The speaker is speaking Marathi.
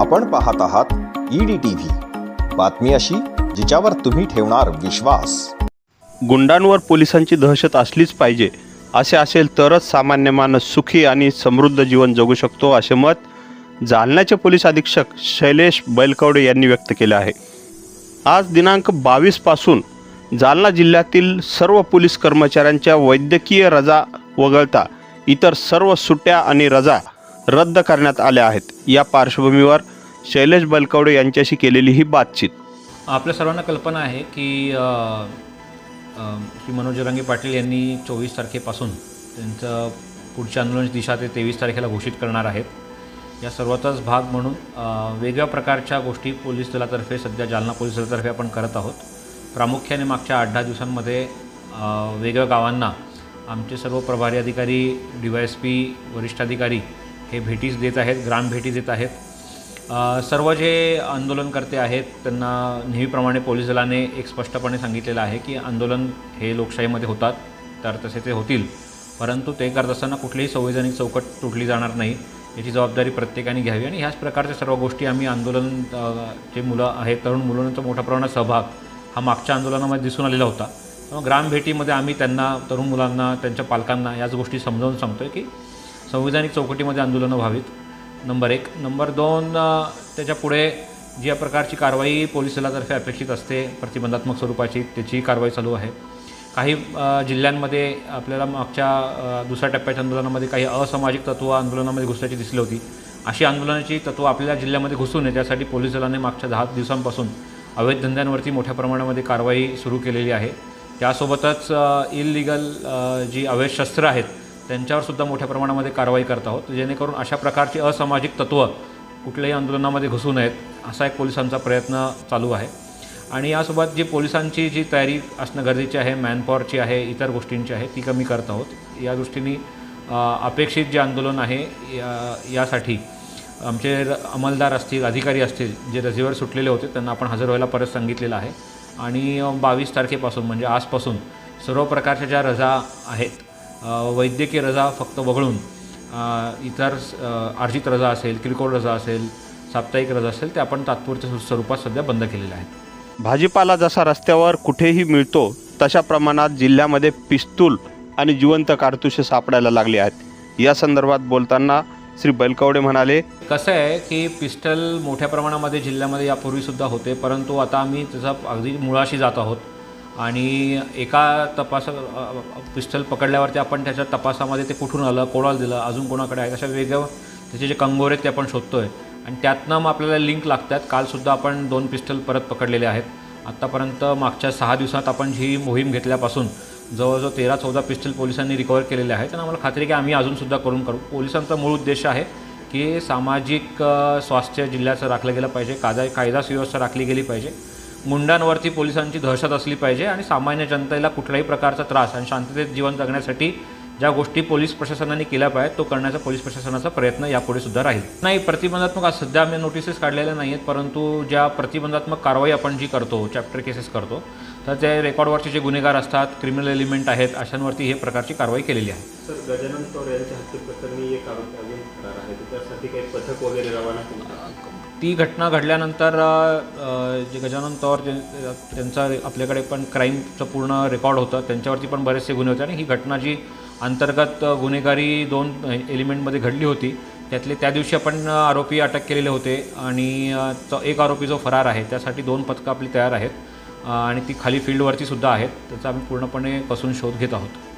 आपण पाहत आहात ईडी टीव्ही बातमी अशी जिच्यावर तुम्ही ठेवणार विश्वास. गुंडांवर पोलिसांची दहशत असलीच पाहिजे असे असेल तरच सामान्य माणूस सुखी आणि समृद्ध जीवन जगू शकतो असे मत जालन्याचे पोलीस अधीक्षक शैलेश बैलकवडे यांनी व्यक्त केले आहे. आज दिनांक बावीसपासून जालना जिल्ह्यातील सर्व पोलीस कर्मचाऱ्यांच्या वैद्यकीय रजा वगळता इतर सर्व सुट्ट्या आणि रजा रद्द करण्यात आल्या आहेत. या पार्श्वभूमीवर शैलेश बलकवडे यांच्याशी केलेली ही बातचीत. आपल्या सर्वांना कल्पना आहे की श्री मनोज रंगे पाटील यांनी चोवीस तारखेपासून त्यांचं पुढच्या आंदोलनाची दिशा ते तेवीस तारखेला घोषित करणार आहेत. या सर्वाचाच भाग म्हणून वेगळ्या प्रकारच्या गोष्टी पोलीस दलातर्फे सध्या जालना पोलीस दलातर्फे आपण करत आहोत. प्रामुख्याने मागच्या आठ दहा दिवसांमध्ये वेगळ्या गावांना आमचे सर्व प्रभारी अधिकारी डी वाय एस पी वरिष्ठ अधिकारी हे भेटीस देत आहेत ग्राम भेटी देत आहेत. सर्व जे आंदोलनकर्ते आहेत त्यांना नेहमीप्रमाणे पोलीस दलाने एक स्पष्टपणे सांगितलेलं आहे की आंदोलन हे लोकशाहीमध्ये होतात तर तसे ते होतील. परंतु ते करत असताना कुठलीही संवैधानिक चौकट तुटली जाणार नाही याची जबाबदारी प्रत्येकाने घ्यावी. आणि ह्याच प्रकारच्या सर्व गोष्टी आम्ही आंदोलन जे मुलं आहेत तरुण मुलांचा मोठ्या प्रमाणात सहभाग हा मागच्या आंदोलनामध्ये दिसून आलेला होता. त्यामुळे ग्रामभेटीमध्ये आम्ही त्यांना तरुण मुलांना त्यांच्या पालकांना याच गोष्टी समजावून सांगतो आहे की संवैधानिक चौकटीमध्ये आंदोलनं व्हावीत. नंबर एक. नंबर दोन त्याच्या पुढे ज्या प्रकारची कारवाई पोलीस दलातर्फे अपेक्षित असते प्रतिबंधात्मक स्वरूपाची त्याची कारवाई चालू आहे. काही जिल्ह्यांमध्ये आपल्याला मागच्या दुसऱ्या टप्प्याच्या आंदोलनामध्ये काही असामाजिक तत्व आंदोलनामध्ये घुसल्याची दिसली होती. अशी आंदोलनाची तत्त्व आपल्या जिल्ह्यामध्ये घुसून नये त्यासाठी पोलीस दलाने मागच्या दहा दिवसांपासून अवैध धंद्यांवरती मोठ्या प्रमाणामध्ये कारवाई सुरू केलेली आहे. त्यासोबतच इलिगल जी अवैध शस्त्र आहेत त्यांच्यावर सुद्धा मोठ्या प्रमाणामध्ये कारवाई करत आहोत. जेणेकरून अशा प्रकारची असामाजिक तत्त्व कुठल्याही आंदोलनामध्ये घुसू नयेत असा एक पोलिसांचा प्रयत्न चालू आहे. आणि यासोबत जी पोलिसांची जी तयारी असणं गरजेची आहे मॅनपॉवरची आहे इतर गोष्टींची आहे ती कमी करत आहोत. या दृष्टीने अपेक्षित जे आंदोलन आहे या यासाठी आमचे अंमलदार असतील अधिकारी असतील जे रजेवर सुटलेले होते त्यांना आपण हजर व्हायला परत सांगितलेलं आहे. आणि बावीस तारखेपासून म्हणजे आजपासून सर्व प्रकारच्या ज्या रजा आहेत वैद्यकीय रजा फक्त वगळून इतर अ, अर्जित रजा असेल किरकोळ रजा असेल साप्ताहिक रजा असेल ते आपण तात्पुरत्या स्वरू- स्वरूपात सध्या बंद केलेल्या आहेत. भाजीपाला जसा रस्त्यावर कुठेही मिळतो तशा प्रमाणात जिल्ह्यामध्ये पिस्तूल आणि जिवंत कारतुसे सापडायला लागले आहेत. या संदर्भात बोलताना श्री बैलकवडे म्हणाले कसं आहे की पिस्टल मोठ्या प्रमाणामध्ये जिल्ह्यामध्ये यापूर्वीसुद्धा होते परंतु आता आम्ही त्याचा अगदी मुळाशी जात आहोत. आणि एका तपास पिस्टल पकडल्यावरती आपण त्याच्या तपासामध्ये ते कुठून आलं कोणाला दिलं अजून कोणाकडे आहे अशा वेगळ्या त्याचे जे कंगोर आहेत ते आपण शोधतो आहे आणि त्यातनं मग आपल्याला लिंक लागतात. कालसुद्धा आपण दोन पिस्टल परत पकडलेले आहेत. आत्तापर्यंत मागच्या सहा दिवसात आपण ही मोहीम घेतल्यापासून जवळजवळ तेरा चौदा पिस्टल पोलिसांनी रिकवर केलेले आहेत. आणि आम्हाला खात्री की आम्ही अजूनसुद्धा करून करू. पोलिसांचा मूळ उद्देश आहे की सामाजिक स्वास्थ्य जिल्ह्याचं राखलं गेलं पाहिजे. कायदा कायदा सुव्यवस्था राखली गेली पाहिजे. मुंडांवरती पोलिसांची दहशत असली पाहिजे आणि सामान्य जनतेला कुठल्याही प्रकारचा त्रास आणि शांततेत जीवन जगण्यासाठी ज्या गोष्टी पोलीस प्रशासनाने केल्या पाहिजेत तो करण्याचा पोलीस प्रशासनाचा प्रयत्न यापुढे सुद्धा राहील. नाही प्रतिबंधात्मक आज सध्या आम्ही नोटिसेस काढलेल्या नाही आहेत परंतु ज्या प्रतिबंधात्मक कारवाई आपण जी करतो चॅप्टर केसेस करतो तर त्या रेकॉर्डवरचे जे गुन्हेगार असतात क्रिमिनल एलिमेंट आहेत अशांवरती हे प्रकारची कारवाई केलेली आहे. सर गजानन यांच्या हत्येप्रकरणी एक आहे त्यासाठी काही पथक वगैरे रवाना ती घटना घडल्यानंतर जे गजानन तौर जे त्यांचा आपल्याकडे पण क्राईमचं पूर्ण रेकॉर्ड होतं त्यांच्यावरती पण बरेचसे गुन्हे होते आणि ही घटना जी अंतर्गत गुन्हेगारी दोन एलिमेंटमध्ये घडली होती त्यातले त्या दिवशी आपण आरोपी अटक केलेले होते आणि तो एक आरोपी जो फरार आहे त्यासाठी दोन पथकं आपली तयार आहेत आणि ती खाली फील्डवरती सुद्धा आहेत त्याचा आम्ही पूर्णपणे कसून शोध घेत आहोत.